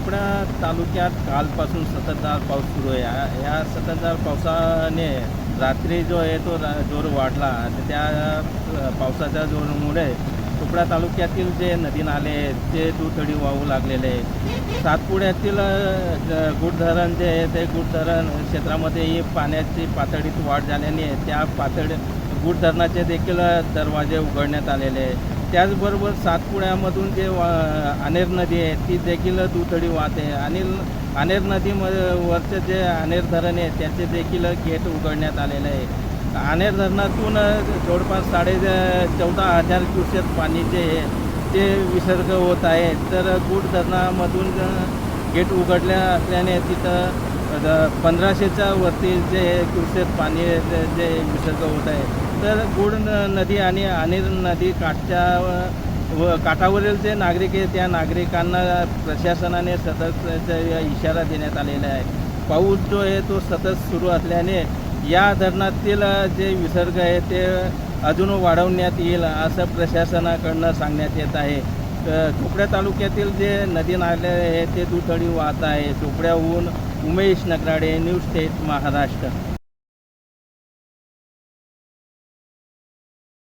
चोपडा तालुक्यात कालपासून सततधार पाऊस सुरू आहे. या- या सततधार पावसाने रात्री जो आहे तो रा- जोर वाढला तर त्या पावसाच्या जोरामुळे चोपडा तालुक्यातील जे नदी नाले ते दुथडी वाहू लागलेले आहे सातपुड्यातील गुड धरण जे आहे ते गुड धरण क्षेत्रामध्येही पाण्याची पातळीत वाढ झाल्याने त्या पातळी गुड धरणाचे देखील दरवाजे उघडण्यात आलेले आहे त्याचबरोबर सातपुड्यामधून जे वा अनेर नदी आहे ती देखील दुथडी वाहते आणि अनेर नदीमध्ये वरचे जे अनेर धरण आहे त्याचे देखील गेट उघडण्यात आलेलं आहे. अनेर धरणातून जवळपास साडे चौदा हजार क्युसेक पाणी जे आहे ते विसर्ग होत आहे. तर गुड धरणामधून गेट उघडल्या असल्याने तिथं द- पंधराशेच्या वरती जे क्युसेक पाणी जे विसर्ग होत आहे. तर गुड नदी आणि अनिर नदी काठच्या व- काठावरील जे नागरिक आहे त्या नागरिकांना प्रशासनाने सतत इशारा देण्यात आलेला आहे. पाऊस जो आहे तो सतत सुरू असल्याने या धरणातील जे विसर्ग आहे ते अजून वाढवण्यात येईल असं प्रशासनाकडनं सांगण्यात येत आहे. चोपड्या तालुक्यातील जे नदी नाले आहे ते दुथडी वाहत आहे चोपड्याहून उमेश नगराडे न्यूज स्टेट महाराष्ट्र.